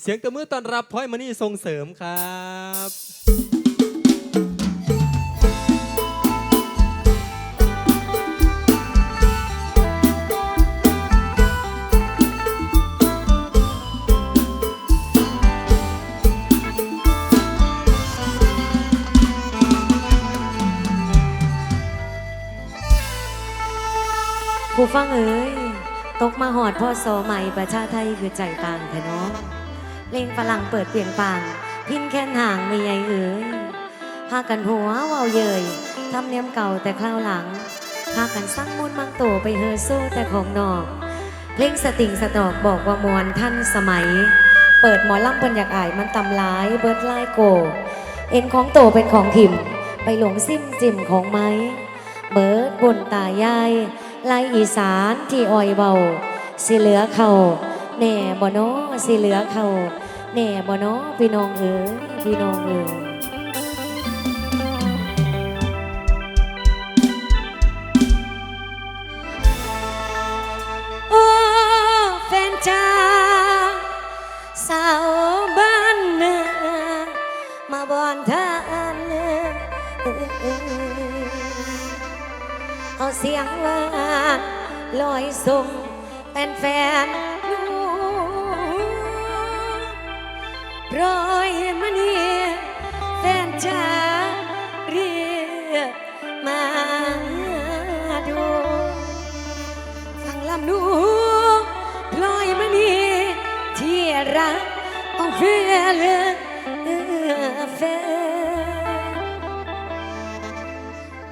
เสียงตะมือต้อนรับพอยมานี่ส่งเสริมครับผู้ฟังเอ๋ย ตกมาหอดพ่อโซใหม่ประชาไทยคือใจต่างแท้เน้องเลงฝรั่งเปิดเปลี่ยนปางพินแค้นห่างไม่ใหญ่เอ๋ยพากันหัวเว้าเยยทำเนียมเก่าแต่คราวหลังพากันสร้างมุนมังโตไปเฮอโซ่แต่ของนอก เพลงสติงสตอกบอกว่ามวลท่านสมัย เปิดหมอล่ำเพิ่นอยากอายมันตำร้ายเบิร์ดไล่โก เอ็นของโตเป็นของถิ่ม ไปหลงซิมจิมของไม้ เบิร์ดบนตายาย ไล่อีสานที่อ้อยเบาสิเหลือเขาแหน่บ่น้อสิเหลือเขาแหน่บ่น้อพี่น้องเอ๋ยพี่น้องเอ๋ยโอ้แฟนจ้าสาวบ้านนามาบอนทานเอ้ยเอาเสียงหวา ลอยส่งแฟนแฟนลูกรอยมันเหียแฟนจ้าเรียกมาดูฟังลำนูลอยมันเหียที่รักของเฟลเฟล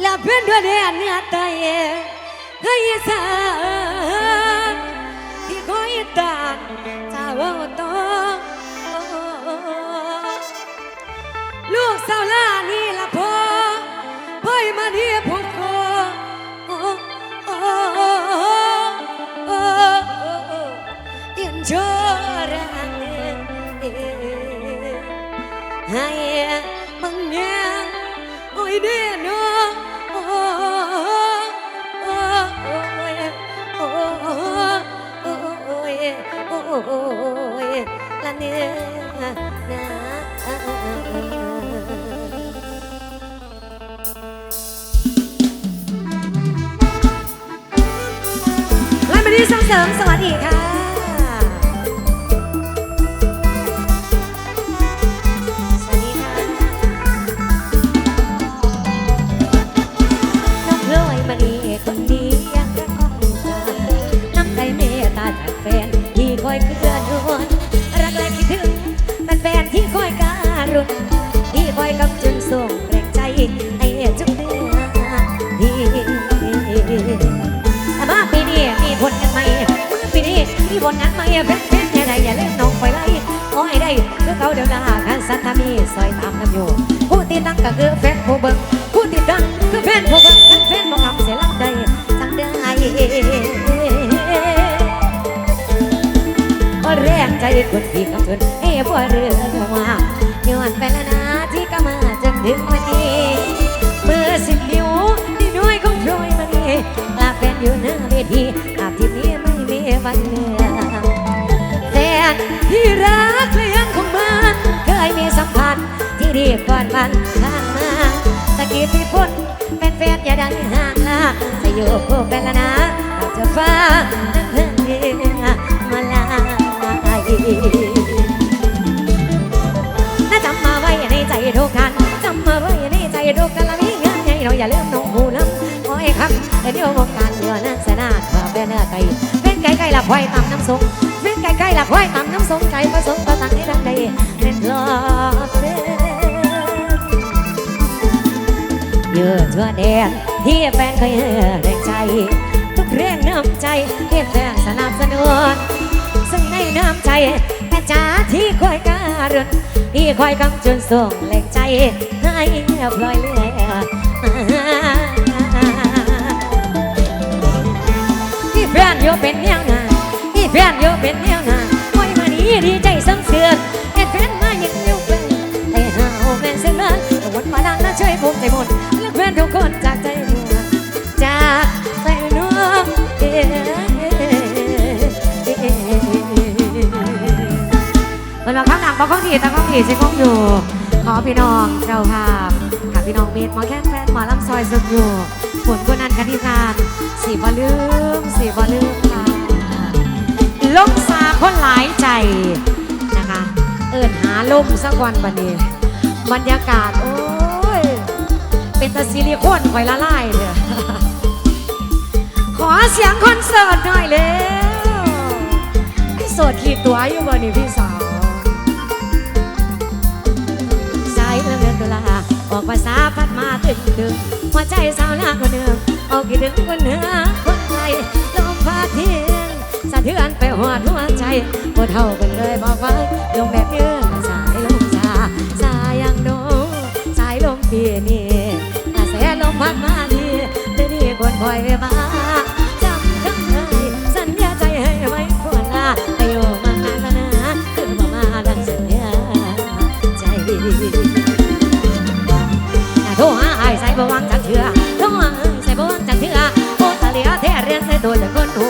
และเพื่อนด้วยเนี้อตาเอ La prendo de anata ye Hai sa Ti koi ta Ta wo to ลูกสาวลานี่ละพ่อพ่อยมาที่พวกก็ยันเจอรังให้มึงเนี่ย Ôi đi nó ôi là nè na ไล่มาที่ส่งเสริมสวัสดีค่ะ คอยการุณที่คอยกำจุนส่งแรงใจให้จุกเดือนที่แต่มาปีนี้มีผลงานใหม่มาปีนี้มีผลงานใหม่แฟนแฟนอย่าได้อย่าเล่นน้องไปไล่ขอให้ได้คือเขาเดี๋ยวหน้าขันสัตว์มีซอยตามกันอยู่ผู้ที่ตั้งก็คือแฟนผู้เบิ่งผู้ที่ดังคือแฟนผู้เบิ่งกันแฟนบ่งำเสียลักใดจังได้บ่แรงใจคนที่กำจนเอ้ บ่เรืองว่าย้อนไปแล้วนะที่ก็มาจนถึงวันนี้เมื่อสิบนิ้วที่น้อยของโปรยมานี่ลาแฟนอยู่หน้าเวทีอาบที่นี้ไม่มีวันเหนื่อแฟนที่รักและยังคงมันเคยมีสัมพันธ์ที่ดีก่อนวันข้างมาตะกี้ที่พ้นเป็นแฟนอย่าได้ห่างละจะอยู่คู่กันแล้วนะเราจะฟ้านั่น ว้ในใจทุกกันละมีเงินใหญ่เราอย่าลืมน้องหูน้ำขอให้ครับเดี๋ยววงการเดือนั่นแสนาว่าเป็นเนื้อไก่เป็นไก่ไก่ละควายตำน้ำส้มเป็นไก่ไก่ละควายตำน้ำส้มไก่ผสมก็ตั้งให้ดังได้เป็นรอบเด้เยอะทั่วแดนที่แฟนเคยแรงใจทุกเรื่องน้ำใจที่แฟนสนับสนุนซึ่งในน้ำใจแม่จ๋าที่คอยการุณที่คอยกำจุนส่งแรงใจ ให้พลอยเรือยที่แฟนอยู่เป็นแนวหน้าที่แฟนอยู่เป็นแนวหน้าคอยมานี้ดีใจสังเสือนเห็นแฟนมาอย่างเร็วเป็นแต่หาวแฟนเสียงนั้นวนมาดังนะช่วยผมใจหมดและแฟนทุกคนจากใจดวงจากใจดวงเอ๊ะเอ๊ะเอ๊ะเวลาข้างหลังบอกข้องทีแต่ข้องทีใช้ข้องอยู่ ขอพี่น้องเจ้าภาพกับพี่น้องเมดหมอแค้นแฟนหมอลำซอยสุดอยู่ผลกุนันกันที่งานสีบอลืมสีบอลืมค่ะลมซาคนหลายใจนะคะ เอิญหาลมสักวันบันนี้บรรยากาศ โอ้ย เป็นตะซิลิโคนไฟละลายเลยขอเสียงคอนเสิร์ตหน่อยเร็วไอ้โสดขีดตัวอยู่บ่นี่พี่สาว ออกภาษาพัดมาตึงตึงหัวใจสาวนาคนหนึ่งเอากี่ดึงคนเหนือคนไทยลมพาเทียนสะเทือนไปหัวหัวใจปวดเท่ากันเลยบอกว่าลมแบบเนื้อสายลมชาสายยังโนสายลมปีนี้กระแสลมพัดมาดีเดี๋ยวนี้คนคอยมา รหาไอ้ใส่บ่วางจักเถื่อโทรหาไอ้ใส่บ่วางจักเถื่อโอ้ตาเหลียแท้เรียนใส่ตัวจากคนหู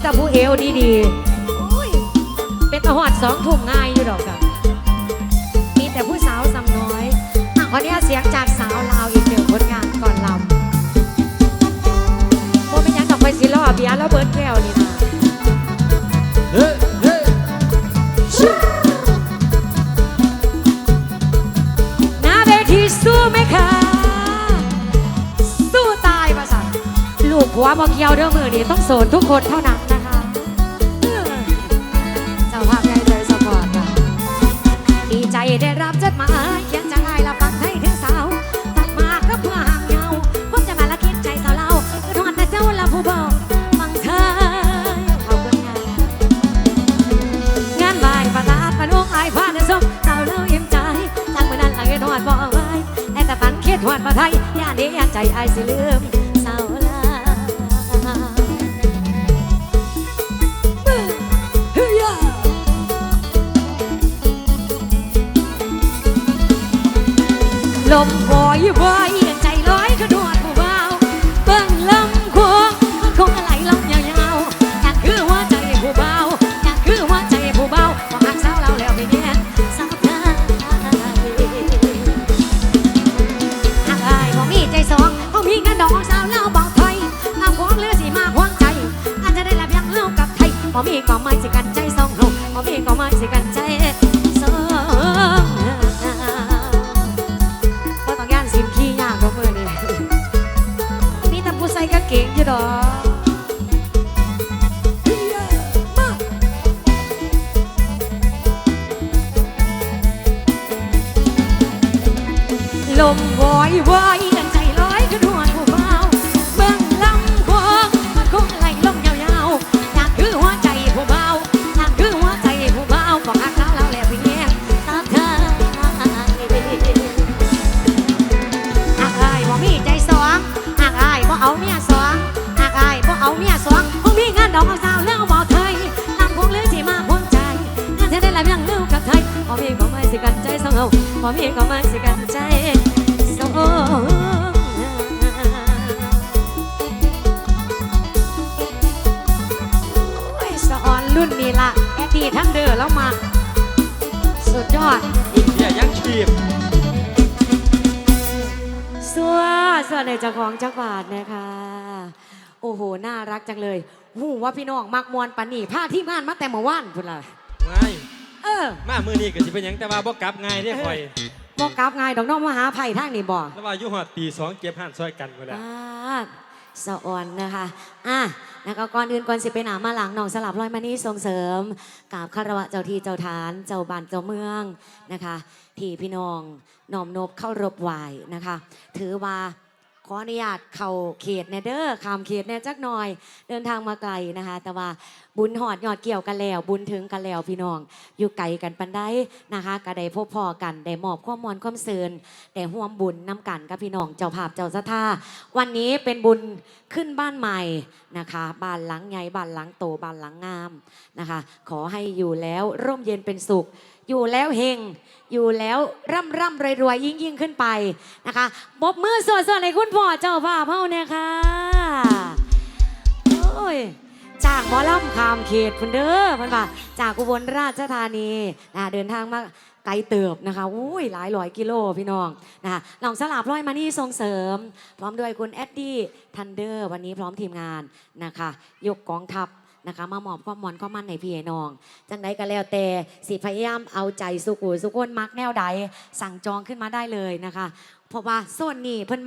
มมีแต่ผู้เอวดีๆโอ้ยเป็นตะหอดสองทุ่มง่ายอยู่ดอกกันมีแต่ผู้สาวสำน้อยอะขออนุญาตเสียงจากสาวลาวอีกหนึ่งผลงานก่อนลำโมเป็นหยังดอกไฟสีล่อเบียร์แล้วเบิร์ดแก้วนี่นะเฮ้เฮ้หน้าเวทีสู้ไหมคะสู้ตายมาสั่งลูกหัวบอเกียวเด้อมือนี่ต้องโสนทุกคนเท่านั้น ได้รับจดหมายเขียนจากนายละฟังให้ถึงสาวตัดมาก็เพื่อห่างเงาผมจะมาละคิดใจสาวเราคือทอดแต่เจ้าละผู้บอกฟังเธอขอบคุณค่ะงานบ่ายประกาศประนุกไอ้ฟ้าเดินส้มสาวเรายิ้มใจตั้งเมื่อนั้นหลังเห็นหอดบอกไว้แต่ฝันคิดหอดมาไทยย่านนี้ย่านใจไอ้สิลืม ลมวอยบอยใจลอยกระโดดผู้เบาเบิ่งลำควงมันคงไหลลงยาวๆอยากคือหัวใจผู้เบาอยากคือหัวใจผู้เบาพอหักสาวเราแล้วไม่เนียนสาวไทยหากอายบ่มีใจสองบ่มีเงินดอกสาวเราบอกถอยมาควงหรือสิมาควงใจอาจจะได้ละเพียงเฮากับไทยบ่มีก็ไม่สิกันใจสองเฮาบ่มีก็ไม่สิกันใจ วอยวอยดันใจลอยขึ้นหัวผู้เบาเบิ่งลำควงมันคงไหลลงยาวๆนางคือหัวใจผู้เบานางคือหัวใจผู้เบาบอกอาสาวเราแล้วพี่แง่ตามเธอหาไอ้ยบ่มีใจสองหาไอ้ยบ่เอาเมียสองหาไอ้ยบ่เอาเมียสองคงมีงานดอกเอาสาวแล้วบอกเธอลำควงหรือที่มาพวใจงานเธอได้ลำยังเลือกกับไทยบ่มีก็ไม่สิกันใจสองเอาบ่มีก็ไม่สิกันใจ ดดี้ทั้งเด้อแล้วมาสุดยอดรุ่นเทียยังชีพสัวสัวในเจ้าของจักรบาทนะคะ โอ้โห น่ารักจังเลย หูว่าพี่น้องมักมวนปานนี่ผ้าที่ม่านมาแต่เมื่อวานพุ่นละง่ายเออมามือนี้ก็สิเป็นหยังแต่ว่าบ่กลับง่ายเด้คอยบอกกลับไงายดอกน้องมาหาไผ่ทางนี่บอกแล้วว่าอยู่ฮอดตีสองเก็บหันซอยกันพุ่นแหละอ่าสะออนนะคะ อะ นะคะก่อนอื่นก่อนสิไปหนามาหลังนองสลับร้อยมานี่ส่งเสริมกราบคารวะเจ้าที่เจ้าฐาน เจ้าบ้านเจ้าเมืองนะคะที่พี่น้องน้อมนบเข้ารบไหวนะคะ ถือว่า ออนุญาตเข้าเขตแนเด้อข้ามเขตแนจักหน่อย เดินทางมาไกลนะคะ แต่ว่าบุญหอดยอดเกี่ยวกันแล้ว บุญถึงกันแล้วพี่น้อง อยู่ไกลกันปันได้นะคะก็ได้พบพอกันได้มอบความมวลความเซินได้ห่วมบุญน้ำกันกับพี่น้องเจ้าภาพเจ้าสถาวันนี้เป็นบุญขึ้นบ้านใหม่นะคะบ้านหลังใหญ่บ้านหลังโตบ้านหลังงามนะคะ ขอให้อยู่แล้วร่มเย็นเป็นสุข อยู่แล้วเฮง อยู่แล้วร่ำร่ำรวยรวยยิ่งยิ่งขึ้นไปนะคะบอบมือสวดๆให้คุณพ่อเจ้าภาพเฮาเนี่ยค่ะโอ้ยจากหมอลำขามเขตพุ่นเด้อเพิ่นว่าจากอุบลราชธานีนะเดินทางมาไกลเติบนะคะอุ้ยหลายร้อยกิโลพี่น้องนะคะน้องสลาบร้อยมานี่ส่งเสริม พร้อมด้วยคุณแอดดี้ทันเดอร์วันนี้พร้อมทีมงานนะคะ ยกกองทัพ นะคะ มามอบความมอนความมั่นในพี่น้อง จังใดก็แล้วแต่สิพยายามเอาใจสุกุสุกคนมักแนวใดสั่งจองขึ้นมาได้เลยนะคะ เพราะว่าโซนนี้เพิ่น